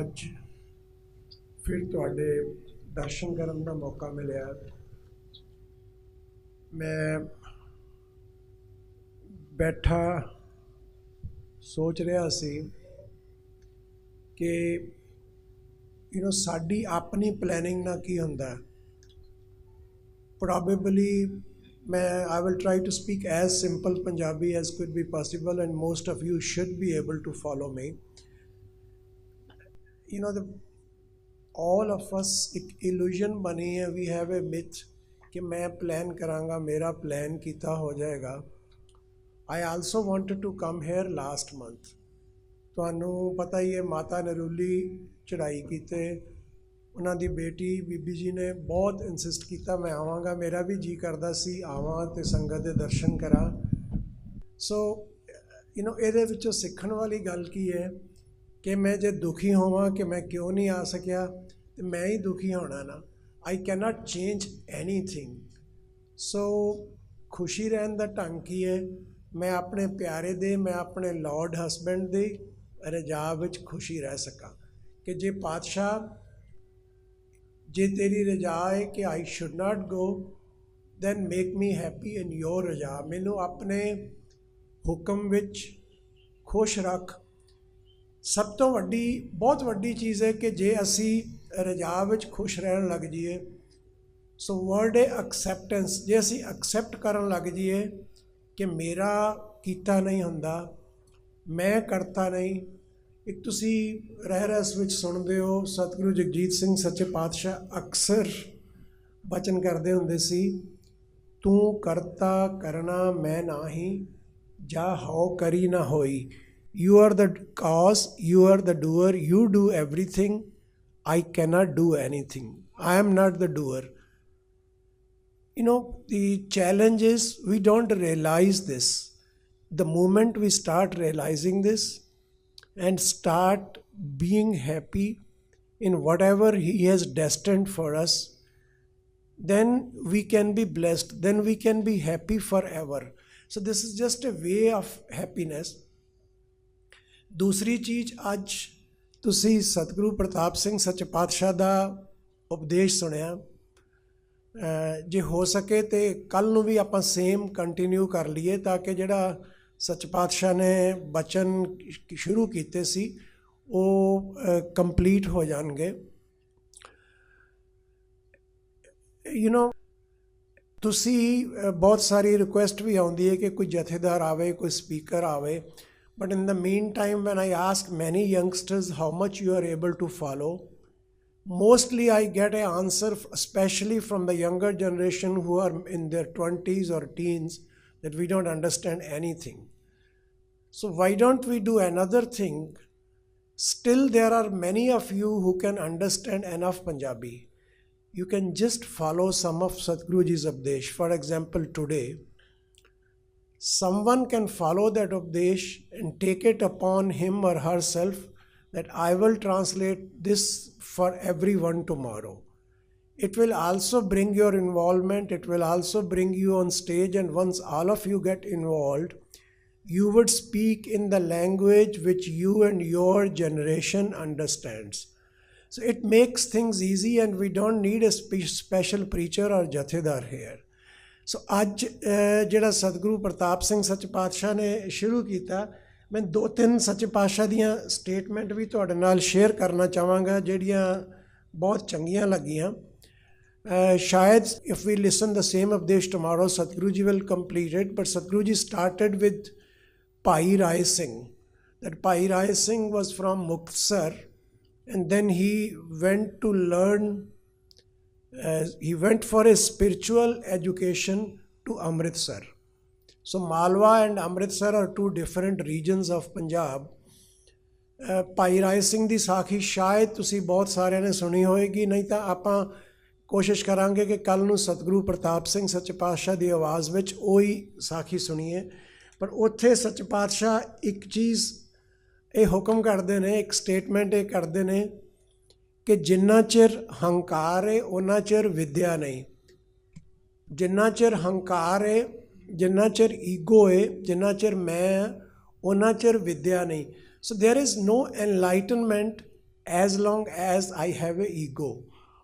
ਅੱਜ ਫਿਰ ਤੁਹਾਡੇ ਦਰਸ਼ਨ ਕਰਨ ਦਾ ਮੌਕਾ ਮਿਲਿਆ ਮੈਂ ਬੈਠਾ ਸੋਚ ਰਿਹਾ ਸੀ ਕਿ ਯੂ نو ਸਾਡੀ ਆਪਣੀ ਪਲੈਨਿੰਗ ਨਾਲ ਕੀ ਹੁੰਦਾ ਹੈ probably मैं I will try to speak as simple Punjabi as could be possible, and most of you should be able to follow me. You know, the all of us ਇੱਕ illusion ਬਣੀ ਹੈ we have a myth ਕਿ ਮੈਂ plan ਕਰਾਂਗਾ ਮੇਰਾ plan ਕੀਤਾ ਹੋ ਜਾਏਗਾ I also wanted to come here last month. ਤੁਹਾਨੂੰ ਪਤਾ ਹੀ ਹੈ ਮਾਤਾ ਨਰੂਲੀ ਚੜਾਈ ਕੀਤੇ ਉਹਨਾਂ ਦੀ ਬੇਟੀ ਬੀਬੀ ਜੀ ਨੇ ਬਹੁਤ ਇਨਸਿਸਟ ਕੀਤਾ ਮੈਂ ਆਵਾਂਗਾ ਮੇਰਾ ਵੀ ਜੀ ਕਰਦਾ ਸੀ ਆਵਾਂ ਤੇ ਸੰਗਤ ਦੇ ਦਰਸ਼ਨ ਕਰਾਂ ਸੋ ਯੂ نو ਇਹਦੇ ਵਿੱਚੋਂ ਸਿੱਖਣ ਵਾਲੀ ਗੱਲ ਕੀ ਹੈ ਕਿ ਮੈਂ ਜੇ ਦੁਖੀ ਹੋਵਾਂ ਕਿ ਮੈਂ ਕਿਉਂ ਨਹੀਂ ਆ ਸਕਿਆ, ਤੇ ਮੈਂ ਹੀ ਦੁਖੀ ਹੋਣਾ ਨਾ। I can't change anything so ਖੁਸ਼ੀ ਰਹਿਣ ਦਾ ਢੰਗ ਕੀ ਹੈ? ਮੈਂ ਆਪਣੇ ਪਿਆਰੇ ਦੇ, ਮੈਂ ਆਪਣੇ ਲਾਰਡ ਹਸਬੈਂਡ ਦੇ ਰਜਾ ਵਿੱਚ ਖੁਸ਼ੀ ਰਹਿ ਸਕਾਂ। ਕਿ ਜੇ ਪਾਤਸ਼ਾਹ, ਜੇ ਤੇਰੀ ਰਜਾ ਹੈ ਕਿ I should not go then make me happy in your ਰਜਾ। ਮੈਨੂੰ ਆਪਣੇ ਹੁਕਮ ਵਿੱਚ ਖੁਸ਼ ਰੱਖ। ਸਭ ਤੋਂ ਵੱਡੀ, ਬਹੁਤ ਵੱਡੀ ਚੀਜ਼ ਹੈ ਕਿ ਜੇ ਅਸੀਂ ਰਜਾ ਵਿੱਚ ਖੁਸ਼ ਰਹਿਣ ਲੱਗ ਜਾਈਏ, ਸੋ ਵਰਡ ਹੈ ਐਕਸੈਪਟੈਂਸ ਜੇ ਅਸੀਂ ਐਕਸੈਪਟ ਕਰਨ ਲੱਗ ਜਾਈਏ ਕਿ ਮੇਰਾ ਕੀਤਾ ਨਹੀਂ ਹੁੰਦਾ, ਮੈਂ ਕਰਤਾ ਨਹੀਂ, ਇੱਕ ਤੁਸੀਂ ਰਹਿ ਰਸ ਵਿੱਚ ਸੁਣਦੇ ਹੋ, ਸਤਿਗੁਰੂ ਜਗਜੀਤ ਸਿੰਘ ਸੱਚੇ ਪਾਤਸ਼ਾਹ ਅਕਸਰ ਬਚਨ ਕਰਦੇ ਹੁੰਦੇ ਸੀ, ਤੂੰ ਕਰਤਾ ਕਰਨਾ ਮੈਂ ਨਾਹੀ, ਜਾ ਹਉ ਕਰੀ ਨਾ ਹੋਈ। You are the cause you are the doer you do everything. I cannot do anything. I am not the doer. You know the challenge is we don't realize this. The moment we start realizing this and start being happy in whatever he has destined for us then we can be blessed then we can be happy forever. So this is just a way of happiness ਦੂਸਰੀ ਚੀਜ਼ ਅੱਜ ਤੁਸੀਂ ਸਤਿਗੁਰੂ ਪ੍ਰਤਾਪ ਸਿੰਘ ਸੱਚ ਪਾਤਸ਼ਾਹ ਦਾ ਉਪਦੇਸ਼ ਸੁਣਿਆ। ਜੇ ਹੋ ਸਕੇ ਤੇ ਕੱਲ ਨੂੰ ਵੀ ਆਪਾਂ ਸੇਮ ਕੰਟੀਨਿਊ ਕਰ ਲਈਏ ਤਾਂ ਕਿ ਜਿਹੜਾ ਸੱਚ ਪਾਤਸ਼ਾਹ ਨੇ ਬਚਨ ਸ਼ੁਰੂ ਕੀਤੇ ਸੀ, ਉਹ ਕੰਪਲੀਟ ਹੋ ਜਾਣਗੇ। ਯੂ نو ਤੁਸੀਂ ਬਹੁਤ ਸਾਰੀ ਰਿਕੁਐਸਟ ਵੀ ਆਉਂਦੀ ਹੈ ਕਿ ਕੋਈ ਜਥੇਦਾਰ ਆਵੇ, ਕੋਈ ਸਪੀਕਰ ਆਵੇ। But in the meantime, when I ask many youngsters how much you are able to follow, mostly I get an answer, especially from the younger generation who are in their 20s or teens, that we don't understand anything. So, why don't we do another thing? Still, there are many of you who can understand enough Punjabi. You can just follow some of Satguruji's Abdesh. For example, today, someone can follow that Updesh and take it upon him or herself that I will translate this for everyone tomorrow. It will also bring your involvement, it will also bring you on stage, and once all of you get involved, you would speak in the language which you and your generation understands. So it makes things easy, and we don't need a spe- special preacher or jathedar here. ਸੋ ਅੱਜ ਅਹ, ਜਿਹੜਾ ਸਤਿਗੁਰੂ ਪ੍ਰਤਾਪ ਸਿੰਘ ਸੱਚ ਪਾਤਸ਼ਾਹ ਨੇ ਸ਼ੁਰੂ ਕੀਤਾ ਮੈਂ ਦੋ ਤਿੰਨ ਸੱਚ ਪਾਤਸ਼ਾਹ ਦੀਆਂ ਸਟੇਟਮੈਂਟ ਵੀ ਤੁਹਾਡੇ ਨਾਲ ਸ਼ੇਅਰ ਕਰਨਾ ਚਾਹਾਂਗਾ ਜਿਹੜੀਆਂ ਬਹੁਤ ਚੰਗੀਆਂ ਲੱਗੀਆਂ ਅਹ, ਸ਼ਾਇਦ if we listen the same ਉਪਦੇਸ਼ tomorrow Satguru ji will complete it but Satguru ji started with Bhai Rai Singh that Bhai Rai Singh was from Muktsar and then he went to learn uh, he went for a spiritual education to Amritsar. So Malwa and Amritsar are two different regions of Punjab. ਭਾਈ ਰਾਏ ਸਿੰਘ ਦੀ ਸਾਖੀ ਸ਼ਾਇਦ ਤੁਸੀਂ ਬਹੁਤ ਸਾਰਿਆਂ ਨੇ ਸੁਣੀ ਹੋਏਗੀ ਨਹੀਂ ਤਾਂ ਆਪਾਂ ਕੋਸ਼ਿਸ਼ ਕਰਾਂਗੇ ਕਿ ਕੱਲ ਨੂੰ ਸਤਿਗੁਰੂ ਪ੍ਰਤਾਪ ਸਿੰਘ ਸੱਚੇ ਪਾਤਸ਼ਾਹ ਦੀ ਆਵਾਜ਼ ਵਿੱਚ ਉਹੀ ਸਾਖੀ ਸੁਣੀਏ ਪਰ ਉੱਥੇ ਸੱਚ ਪਾਤਸ਼ਾਹ ਇੱਕ ਚੀਜ਼ ਇਹ ਹੁਕਮ ਕਰਦੇ ਨੇ ਇੱਕ ਸਟੇਟਮੈਂਟ ਇਹ ਕਰਦੇ ਨੇ ਕਿ ਜਿੰਨਾ ਚਿਰ ਹੰਕਾਰ ਹੈ ਉਹਨਾਂ ਚਿਰ ਵਿਦਿਆ ਨਹੀਂ ਜਿੰਨਾ ਚਿਰ ਹੰਕਾਰ ਹੈ ਜਿੰਨਾ ਚਿਰ ਈਗੋ ਹੈ ਜਿੰਨਾ ਚਿਰ ਮੈਂ ਉਹਨਾਂ ਚਿਰ ਵਿਦਿਆ ਨਹੀਂ so there is no enlightenment as long as I have a ego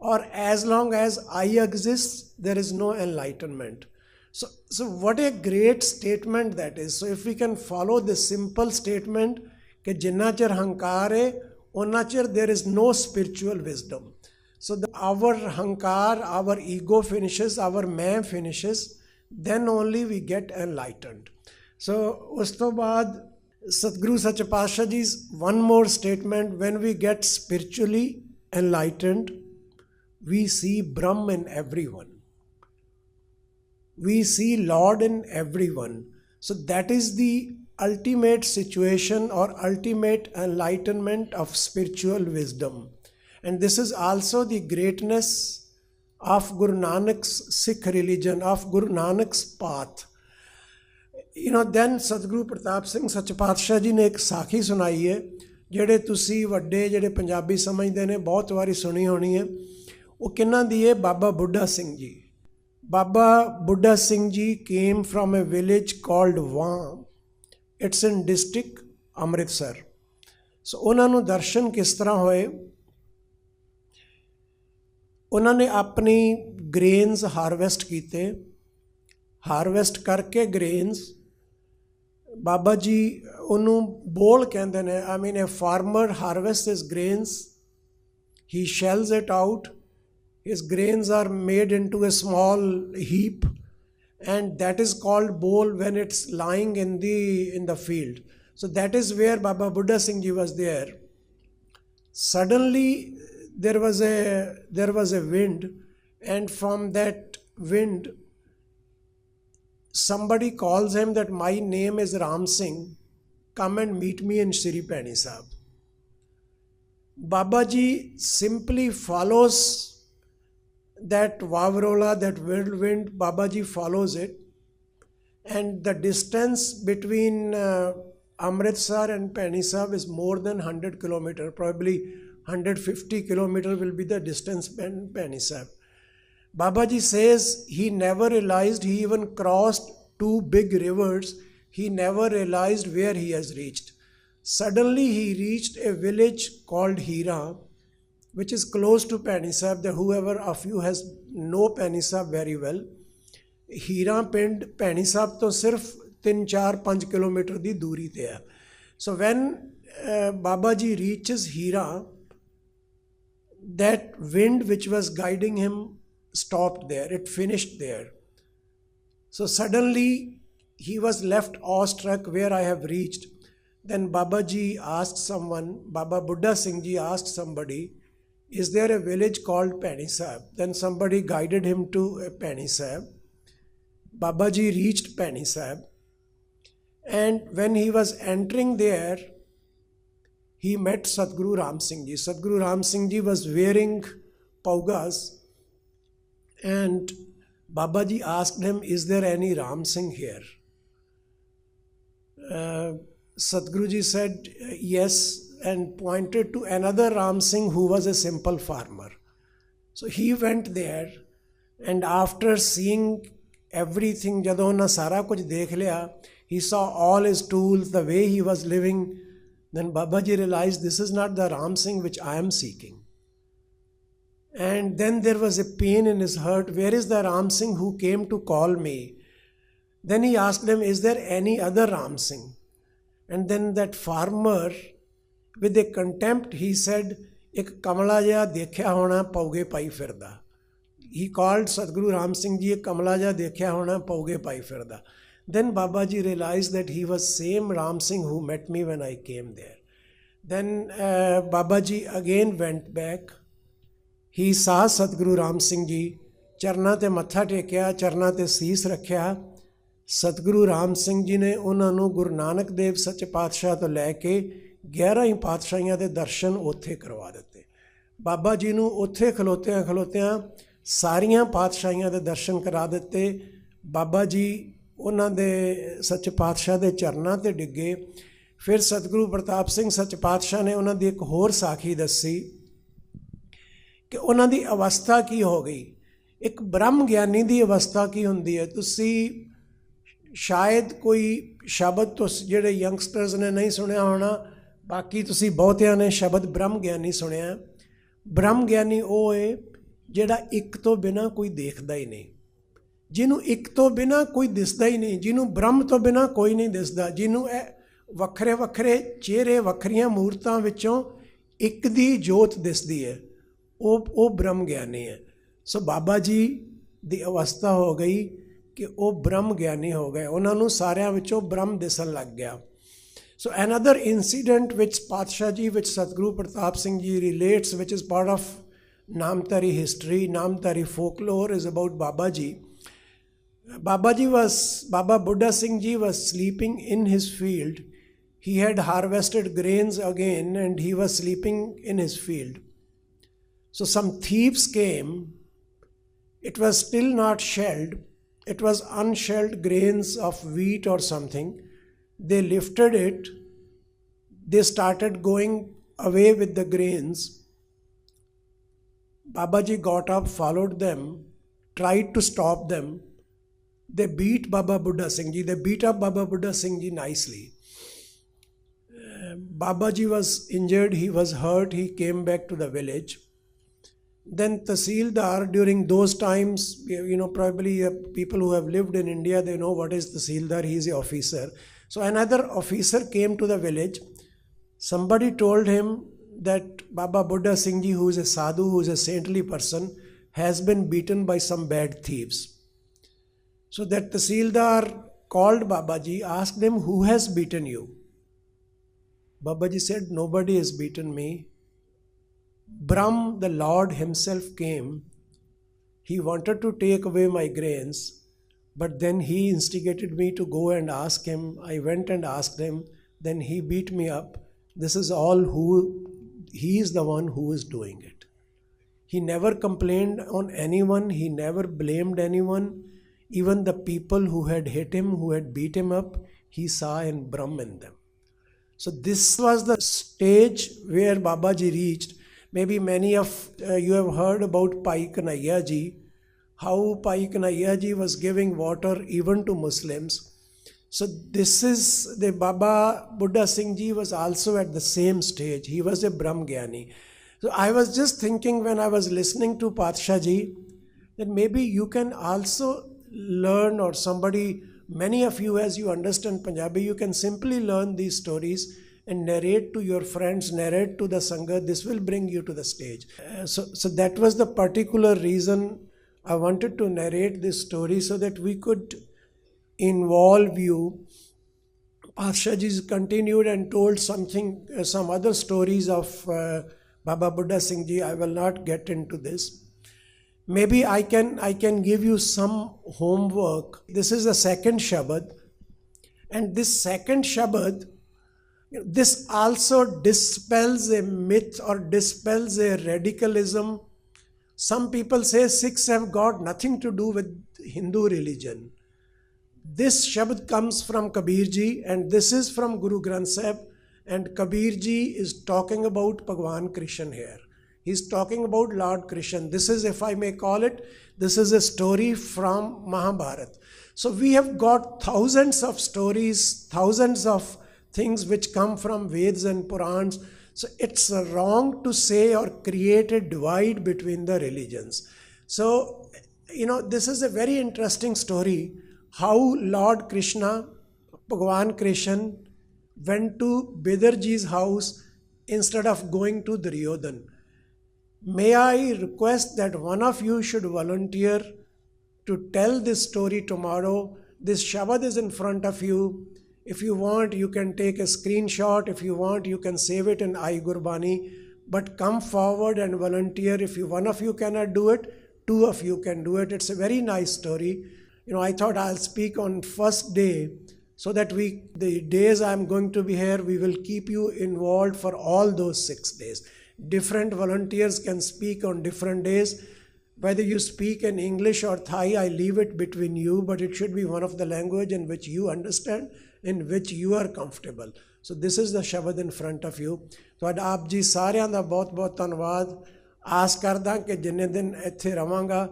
or as long as I exist, there is no enlightenment. So, so what a great statement that is. So if we can follow this simple statement ਕਿ ਜਿੰਨਾ ਚਿਰ ਹੰਕਾਰ ਹੈ ਉਹਨਾਂ ਚਿਰ there is no spiritual wisdom. So the, our hankar, our ego finishes, our ਮੈਂ finishes, then only we get enlightened. So ਉਸ ਤੋਂ ਬਾਅਦ Sadhguru Sacha Pasha ji's one more statement when we get spiritually enlightened, we see Brahm in everyone. We see Lord in everyone. So that is the ultimate situation or ultimate enlightenment of spiritual wisdom. And this is also the greatness of Guru Nanak's Sikh religion, of Guru Nanak's path. You نو then Satguru Pratap Singh ਸੱਚ ਪਾਤਸ਼ਾਹ ਜੀ ਨੇ ਇੱਕ ਸਾਖੀ ਸੁਣਾਈ ਹੈ ਜਿਹੜੇ ਤੁਸੀਂ ਵੱਡੇ ਜਿਹੜੇ ਪੰਜਾਬੀ ਸਮਝਦੇ ਨੇ ਬਹੁਤ ਵਾਰੀ ਸੁਣੀ ਹੋਣੀ ਹੈ ਉਹ ਕਿੰਨਾਂ ਦੀ ਹੈ ਬਾਬਾ ਬੁੱਢਾ ਸਿੰਘ ਜੀ Baba Buddha Singh ji came from a village called ਵਾਂ it's in district Amritsar so ਉਹਨਾਂ ਨੂੰ ਦਰਸ਼ਨ ਕਿਸ ਤਰ੍ਹਾਂ ਹੋਏ ਉਹਨਾਂ ਨੇ ਆਪਣੀ ਗ੍ਰੇਨਸ ਹਾਰਵੈਸਟ ਕੀਤੇ ਹਾਰਵੈਸਟ ਕਰਕੇ ਗ੍ਰੇਨਸ ਬਾਬਾ ਜੀ ਉਹਨੂੰ ਬੋਲ ਕਹਿੰਦੇ ਨੇ I mean a farmer harvest his grains he shells it out his grains are made into a small heap and that is called bowl when it's lying in the in the field. So that is where baba buddha singh ji was there. Suddenly there was a there was a wind and from that wind somebody calls him that my name is Ram Singh, come and meet me in Shri Pani Sahib. Babaji simply follows that Vavrola, that whirlwind, Babaji follows it. And the distance between uh, Amritsar and Pani Sahib is more than 100 kilometer, probably 150 kilometer will be the distance Pani Sahib. Babaji says he never realized he even crossed two big rivers. He never realized where he has reached. Suddenly he reached a village called Hira, which is close to Panisab. That whoever of you has know Panisab very well, ਹੀਰਾ ਪਿੰਡ ਭੈਣੀ ਸਾਹਿਬ ਤੋਂ ਸਿਰਫ 3-4-5 kilometre ਦੀ ਦੂਰੀ ਤੇ ਹੈ so van Baba ji ਰੀਚਸ Hira that wind which was guiding him stopped there, it finished there. So suddenly he was left awestruck where I have reached. Then Babaji asked someone, Baba Buddha Singh ji asked somebody, is there a village called Panisab? Then somebody guided him to Panisab. Babaji reached Panisab. And when he was entering there, he met Sadguru Ram Singh ji. Sadguru Ram Singh ji was wearing paugas and Babaji asked him, Is there any Ram Singh here? Uh, Sadhguruji said, Yes, and pointed to another Ram Singh who was a simple farmer. So he went there, and after seeing everything, ਜਦੋਂ ਉਹਨਾਂ ਸਾਰਾ ਕੁਝ ਦੇਖ he saw all his tools, the way he was living. Then Babaji realized this is not the Ram Singh which I am seeking. And then there was a pain in his heart. Where is the Ram Singh who came to call me? Then he asked him, Is there any other Ram Singh? And then that farmer, with a contempt he said, ਇੱਕ ਕਮਲਾ ਜਿਹਾ ਦੇਖਿਆ ਹੋਣਾ ਪੌਗੇ ਪਾਈ ਫਿਰਦਾ। He called Satguru Ram Singh ji ਇੱਕ ਕਮਲਾ ਜਿਹਾ ਦੇਖਿਆ ਹੋਣਾ ਪੌਗੇ ਪਾਈ ਫਿਰਦਾ। Then baba ji realized that he was same ram singh who met me when i came there. Then uh, baba again went back. ਹੀ ਸਾਹ ਸਤਿਗੁਰੂ ਰਾਮ ਸਿੰਘ ਜੀ ਚਰਨਾਂ ਤੇ ਮੱਥਾ ਟੇਕਿਆ ਚਰਨਾਂ ਤੇ ਸੀਸ ਰੱਖਿਆ। ਸਤਿਗੁਰੂ ਰਾਮ ਸਿੰਘ ਜੀ ਨੇ ਉਹਨਾਂ ਨੂੰ ਗੁਰੂ ਨਾਨਕ ਦੇਵ ਸੱਚੇ ਪਾਤਸ਼ਾਹ ਤੋਂ ਲੈ ਕੇ 11 ਹੀ ਪਾਤਸ਼ਾਹੀਆਂ ਦੇ ਦਰਸ਼ਨ ਉੱਥੇ ਕਰਵਾ ਦਿੱਤੇ। ਬਾਬਾ ਜੀ ਨੂੰ ਉੱਥੇ ਖਲੋਤਿਆਂ ਖਲੋਤਿਆਂ ਸਾਰੀਆਂ ਪਾਤਸ਼ਾਹੀਆਂ ਦੇ ਦਰਸ਼ਨ ਕਰਾ ਦਿੱਤੇ। ਬਾਬਾ ਜੀ ਉਹਨਾਂ ਦੇ ਸੱਚੇ ਪਾਤਸ਼ਾਹ ਦੇ ਚਰਨਾਂ ਤੇ ਡਿੱਗੇ। ਫਿਰ ਸਤਿਗੁਰੂ ਪ੍ਰਤਾਪ ਸਿੰਘ ਸੱਚ ਪਾਤਸ਼ਾਹ ਨੇ ਉਹਨਾਂ ਦੀ ਇੱਕ ਹੋਰ ਸਾਖੀ ਦੱਸੀ ਕਿ ਉਹਨਾਂ ਦੀ ਅਵਸਥਾ ਕੀ ਹੋ ਗਈ? ਇੱਕ ਬ੍ਰਹਮ ਗਿਆਨੀ ਦੀ ਅਵਸਥਾ ਕੀ ਹੁੰਦੀ ਹੈ? ਤੁਸੀਂ ਸ਼ਾਇਦ ਕੋਈ ਸ਼ਬਦ ਤੋਂ ਜਿਹੜੇ ਯੰਗਸਟਰਸ ਨੇ ਨਹੀਂ ਸੁਣਿਆ ਹੋਣਾ ਬਾਕੀ ਤੁਸੀਂ ਬਹੁਤਿਆਂ ਨੇ ਸ਼ਬਦ ਬ੍ਰਹਮ ਗਿਆਨੀ ਸੁਣਿਆ। ਬ੍ਰਹਮ ਗਿਆਨੀ ਉਹ ਹੈ ਜਿਹੜਾ ਇੱਕ ਤੋਂ ਬਿਨਾ ਕੋਈ ਦੇਖਦਾ ਹੀ ਨਹੀਂ। ਜਿਹਨੂੰ ਇੱਕ ਤੋਂ ਬਿਨਾ ਕੋਈ ਦਿਸਦਾ ਹੀ ਨਹੀਂ, ਜਿਹਨੂੰ ਬ੍ਰਹਮ ਤੋਂ ਬਿਨਾ ਕੋਈ ਨਹੀਂ ਦਿਸਦਾ, ਜਿਹਨੂੰ ਇਹ ਵੱਖਰੇ ਵੱਖਰੇ ਚਿਹਰੇ ਵੱਖਰੀਆਂ ਮੂਰਤਾਂ ਵਿੱਚੋਂ ਇੱਕ ਦੀ ਜੋਤ ਦਿਸਦੀ ਹੈ, ਉਹ ਉਹ ਬ੍ਰਹਮ ਗਿਆਨੀ ਹੈ। ਸੋ ਬਾਬਾ ਜੀ ਦੀ ਅਵਸਥਾ ਹੋ ਗਈ ਕਿ ਉਹ ਬ੍ਰਹਮ ਗਿਆਨੀ ਹੋ ਗਏ। ਉਹਨਾਂ ਨੂੰ ਸਾਰਿਆਂ ਵਿੱਚੋਂ ਬ੍ਰਹਮ ਦਿਸਣ ਲੱਗ ਗਿਆ। So another incident which Patshaji, which Satguru Pratap Singh ji relates, which is part of Namtari history, Namtari folklore, is about Babaji. Babaji was, Baba Buddha Singh ji was sleeping in his field. He had harvested grains again and he was sleeping in his field. So some thieves came. It was still not shelled. It was unshelled grains of wheat or something they lifted it they started going away with the grains. Babaji got up followed them tried to stop them. They beat baba buddha singh ji. They beat up baba buddha singh ji nicely. Uh, babaji was injured he was hurt he came back to the village. Then Tasildar during those times, you know, probably uh, people who have lived in India, they know what is Tasildar, he is the officer. So another officer came to the village. Somebody told him that Baba Buddha Singh ji, who is a sadhu, who is a saintly person, has been beaten by some bad thieves. So that the Sildar called Babaji, asked him, Who has beaten you? Babaji said, Nobody has beaten me. Brahm, the Lord Himself, came. He wanted to take away my grains, but then He instigated me to go and ask Him. I went and asked Him. Then He beat me up. This is all who He is the one who is doing it. He never complained on anyone, He never blamed anyone. Even the people who had hit Him, who had beat Him up, He saw in Brahm in them. So, this was the stage where Babaji reached maybe many of uh, you have heard about Pai Kanhaiya ji, how Pai Kanhaiya ji was giving water even to Muslims. So this is the Baba Buddha Singh ji was also at the same stage. He was a Brahm Gyani. So I was just thinking when I was listening to Patsha ji that maybe you can also learn or somebody, many of you as you understand Punjabi, you can simply learn these stories and narrate to your friends, narrate to the Sangha, this will bring you to the stage. Uh, so, so that was the particular reason I wanted to narrate this story so that we could involve you. Pashaji continued and told something, uh, some other stories of uh, Baba Buddha Singh ji. I will not get into this. Maybe I can I can give you some homework. This is the second Shabad, and this second Shabad this also dispels a myth or dispels a radicalism. Some people say Sikhs have got nothing to do with Hindu religion. This Shabad comes from Kabir ji and this is from Guru Granth Sahib and Kabir ji is talking about Bhagwan Krishna here. He's talking about Lord Krishna. This is, if I may call it, this is a story from Mahabharata. So we have got thousands of stories, thousands of things which come from Veds and Purans. So it's wrong to say or create a divide between the religions. So, you know, this is a very interesting story how Lord Krishna, Bhagwan Krishna, went to Bidarji's house instead of going to Duryodhan. May I request that one of you should volunteer to tell this story tomorrow? This Shabad is in front of you. If you want, you can take a screenshot. If you want, you can save it in iGurbani. But come forward and volunteer. If you one of you cannot do it, two of you can do it. It's a very nice story. You know, I thought I'll speak on first day so that we the days I'm going to be here, we will keep you involved for all those six days. Different volunteers can speak on different days. Whether you speak in English or Thai, I leave it between you, but it should be one of the language in which you understand in which you are comfortable. So this is the ਸ਼ਬਦ in front of you. ਤੁਹਾਡਾ ਆਪ ਜੀ ਸਾਰਿਆਂ ਦਾ ਬਹੁਤ ਬਹੁਤ ਧੰਨਵਾਦ ਆਸ ਕਰਦਾ ਕਿ ਜਿੰਨੇ ਦਿਨ ਇੱਥੇ ਰਵਾਂਗਾ,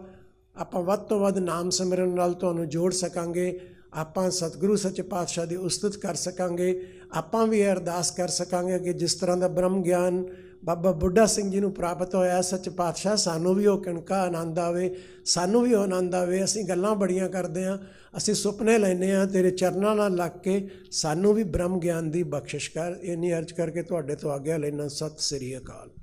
ਆਪਾਂ ਵੱਧ ਤੋਂ ਵੱਧ ਨਾਮ ਸਿਮਰਨ ਨਾਲ ਤੁਹਾਨੂੰ ਜੋੜ ਸਕਾਂਗੇ ਆਪਾਂ ਸਤਿਗੁਰੂ ਸੱਚੇ ਪਾਤਸ਼ਾਹ ਦੀ ਉਸਤਤ ਕਰ ਸਕਾਂਗੇ ਆਪਾਂ ਵੀ ਇਹ ਅਰਦਾਸ ਕਰ ਸਕਾਂਗੇ ਕਿ ਜਿਸ ਤਰ੍ਹਾਂ ਦਾ ਬ੍ਰਹਮ ਗਿਆਨ ਬਾਬਾ ਬੁੱਢਾ ਸਿੰਘ ਜੀ ਨੂੰ ਪ੍ਰਾਪਤ ਹੋਇਆ ਸੱਚ ਪਾਤਸ਼ਾਹ, ਸਾਨੂੰ ਵੀ ਉਹ ਕਿਣਕਾ ਆਨੰਦ ਆਵੇ, ਸਾਨੂੰ ਵੀ ਉਹ ਆਨੰਦ ਆਵੇ, ਅਸੀਂ ਗੱਲਾਂ ਬੜੀਆਂ ਕਰਦੇ ਹਾਂ, ਅਸੀਂ ਸੁਪਨੇ ਲੈਨੇ ਆ ਤੇਰੇ ਚਰਨਾਂ ਨਾਲ ਲੱਗ ਕੇ ਸਾਨੂੰ ਵੀ ਬ੍ਰਹਮ ਗਿਆਨ ਦੀ ਬਖਸ਼ਿਸ਼ ਕਰ। ਇੰਨੀ ਅਰਜ਼ ਕਰਕੇ ਤੁਹਾਡੇ ਤੋਂ ਆਗਿਆ ਲੈਣਾ ਸਤਿ ਸ੍ਰੀ ਅਕਾਲ।